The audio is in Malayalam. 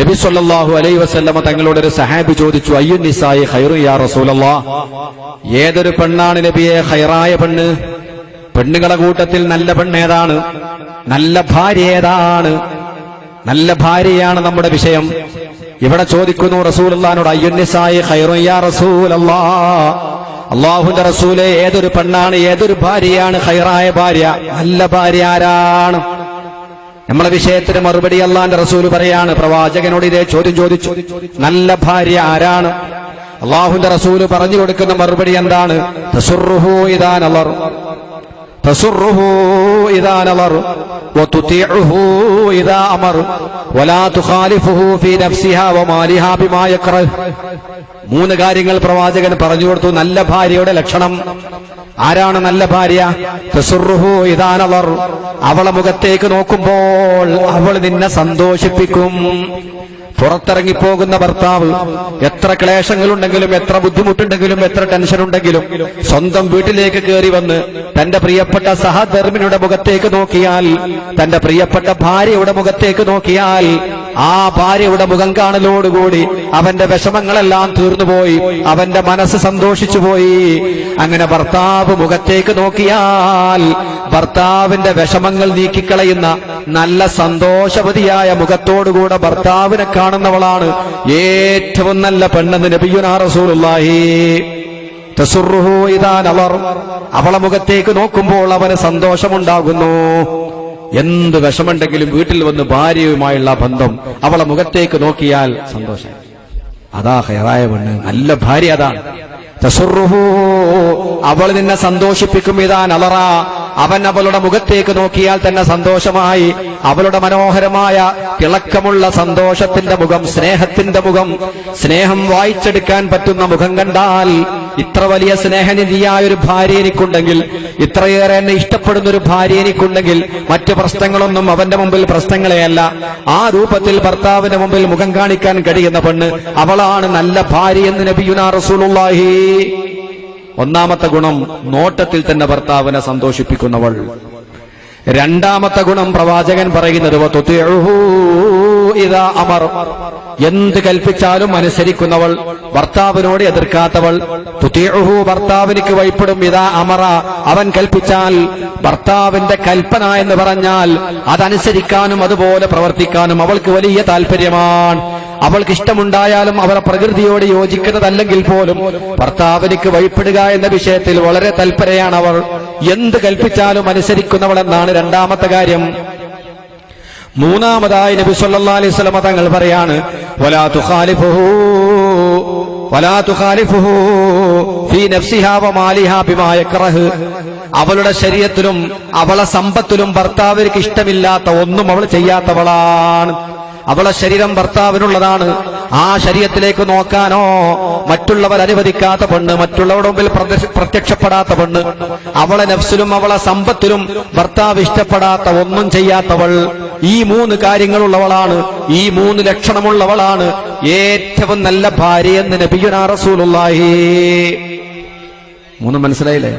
നബി സല്ലല്ലാഹു അലൈഹി വസല്ലമ തങ്ങളോട് ഒരു സഹാബി ചോദിച്ചു അയ്യു നിസായി ഖൈറു യാ റസൂലല്ലാ? ഏതൊരു പെണ്ണാണ് നബിയെ ഖൈറായ പെണ്ണ്? പെണ്ണുകളെ കൂട്ടത്തിൽ നല്ല പെണ്ണ് ഏതാണ് നല്ല ഭാര്യ ഏതാണ്? നല്ല ഭാര്യയാണ് നമ്മുടെ വിഷയം. ഇവിടെ ചോദിക്കുന്നു റസൂലുള്ളാനോട് അയ്യുന്നിസായി ഖൈറു യാ റസൂലല്ലാ? അള്ളാഹുന്റെ റസൂലെ ഏതൊരു പെണ്ണാണ് ഏതൊരു ഭാര്യയാണ് ഖൈറായ ഭാര്യ? നല്ല ഭാര്യ ആരാണ്? നമ്മളെ വിഷയത്തിന് മറുപടി അള്ളാന്റെ റസൂൽ പറയാണ്. പ്രവാചകനോട് ഇതേ ചോദ്യം ചോദിച്ചു. നല്ല ഭാര്യ ആരാണ്? അള്ളാഹുന്റെ റസൂൽ പറഞ്ഞു കൊടുക്കുന്ന മറുപടി എന്താണ്? മൂന്ന് കാര്യങ്ങൾ പ്രവാചകൻ പറഞ്ഞു കൊടുത്തു. നല്ല ഭാര്യയുടെ ലക്ഷണം. ആരാണ് നല്ല ഭാര്യ? ഇതാനവർ അവളെ മുഖത്തേക്ക് നോക്കുമ്പോൾ അവൾ നിന്നെ സന്തോഷിപ്പിക്കും. പുറത്തിറങ്ങിപ്പോകുന്ന ഭർത്താവ് എത്ര ക്ലേശങ്ങളുണ്ടെങ്കിലും എത്ര ബുദ്ധിമുട്ടുണ്ടെങ്കിലും എത്ര ടെൻഷൻ ഉണ്ടെങ്കിലും സ്വന്തം വീട്ടിലേക്ക് കയറി വന്ന് തന്റെ പ്രിയപ്പെട്ട സഹധർമ്മിനിയുടെ മുഖത്തേക്ക് നോക്കിയാൽ തന്റെ പ്രിയപ്പെട്ട ഭാര്യയുടെ മുഖത്തേക്ക് നോക്കിയാൽ ആ ഭാര്യയുടെ മുഖം കാണലോടുകൂടി അവന്റെ വിഷമങ്ങളെല്ലാം തീർന്നുപോയി അവന്റെ മനസ്സ് സന്തോഷിച്ചു പോയി അങ്ങനെ ഭർത്താവ് മുഖത്തേക്ക് നോക്കിയാൽ ഭർത്താവിന്റെ വിഷമങ്ങൾ നീക്കിക്കളയുന്ന നല്ല സന്തോഷവതിയായ മുഖത്തോടുകൂടെ ഭർത്താവിനെ കാണുന്നവളാണ്. ഏറ്റവും നല്ല പെണ്ണെന്ന് നബിയുനാ റസൂലുള്ളാഹി. അവളെ മുഖത്തേക്ക് നോക്കുമ്പോൾ അവന് സന്തോഷമുണ്ടാകുന്നു. എന്ത് വിഷമുണ്ടെങ്കിലും വീട്ടിൽ വന്ന് ഭാര്യയുമായുള്ള ബന്ധം അവളെ മുഖത്തേക്ക് നോക്കിയാൽ സന്തോഷം. അതാ ഹെറായ പെണ്ണ്. നല്ല ഭാര്യ അതാണ് അവൾ നിന്നെ സന്തോഷിപ്പിക്കും ഇതാ നളറ അവൻ അവളുടെ മുഖത്തേക്ക് നോക്കിയാൽ തന്നെ സന്തോഷമായി. അവളുടെ മനോഹരമായ തിളക്കമുള്ള സന്തോഷത്തിന്റെ മുഖം സ്നേഹത്തിന്റെ മുഖം സ്നേഹം വായിച്ചെടുക്കാൻ പറ്റുന്ന മുഖം കണ്ടാൽ ഇത്ര വലിയ സ്നേഹനിധിയായ ഒരു ഭാര്യ എനിക്കുണ്ടെങ്കിൽ ഇത്രയേറെ എന്നെ ഇഷ്ടപ്പെടുന്ന ഒരു ഭാര്യ എനിക്കുണ്ടെങ്കിൽ മറ്റു പ്രശ്നങ്ങളൊന്നും അവന്റെ മുമ്പിൽ പ്രശ്നങ്ങളെയല്ല ആ രൂപത്തിൽ ഭർത്താവിന്റെ മുമ്പിൽ മുഖം കാണിക്കാൻ കഴിയുന്ന പെണ്ണ് അവളാണ് നല്ല ഭാര്യ എന്ന് നബിയുനാ റസൂലുള്ളാഹി. ഒന്നാമത്തെ ഗുണം നോട്ടത്തിൽ തന്നെ ഭർത്താവിനെ സന്തോഷിപ്പിക്കുന്നവൾ. രണ്ടാമത്തെ ഗുണം പ്രവാചകൻ പറയുന്നത് അമർ. എന്ത് കൽപ്പിച്ചാലും അനുസരിക്കുന്നവൾ ഭർത്താവിനോട് എതിർക്കാത്തവൾ തുതിഉഹു ഭർത്താവിനിക്ക് വഴിപ്പെടും ഇതാ അമറ. അവൻ കൽപ്പിച്ചാൽ ഭർത്താവിന്റെ കൽപ്പന എന്ന് പറഞ്ഞാൽ അതനുസരിക്കാനും അതുപോലെ പ്രവർത്തിക്കാനും അവൾക്ക് വലിയ താല്പര്യമാണ് അവൾക്ക് ഇഷ്ടമുണ്ടായാലും അവരെ പ്രകൃതിയോട് യോജിക്കുന്നതല്ലെങ്കിൽ പോലും ഭർത്താവിനിക്ക് വഴിപ്പെടുക എന്ന വിഷയത്തിൽ വളരെ തൽപരയാണ് അവൾ എന്ത് കൽപ്പിച്ചാലും അനുസരിക്കുന്നവൾ എന്നാണ് രണ്ടാമത്തെ കാര്യം. മൂന്നാമതായി നബി സല്ലാ അലൈഹി സ്വലമ തങ്ങൾ പറയാണ് വലാ ഫീ നഫ്സിഹാ വമാലിഹാ ബിമാ അവളുടെ ശരീരത്തിലും അവളെ സമ്പത്തിലും ഭർത്താവിற்கு ഇഷ്ടമില്ലാത്ത ഒന്നും അവൾ ചെയ്യാത്തവളാണ്. അവളെ ശരീരം ഭർത്താവിനുള്ളതാണ്. ആ ശരീരത്തിലേക്ക് നോക്കാനോ മറ്റുള്ളവർ അനുവദിക്കാത്ത പെണ്ണ് മറ്റുള്ളവരുടെ മുമ്പിൽ പ്രത്യക്ഷപ്പെടാത്ത പെണ്ണ് അവളെ നഫ്സിലും അവളെ സമ്പത്തിലും ഭർത്താവ് ഇഷ്ടപ്പെടാത്ത ഒന്നും ചെയ്യാത്തവൾ ഈ മൂന്ന് കാര്യങ്ങളുള്ളവളാണ് ഈ മൂന്ന് ലക്ഷണമുള്ളവളാണ് ഏറ്റവും നല്ല ഭാര്യ എന്ന് നബിയുനാ റസൂലുള്ളാഹി. മൂന്ന് മനസ്സിലായില്ലേ?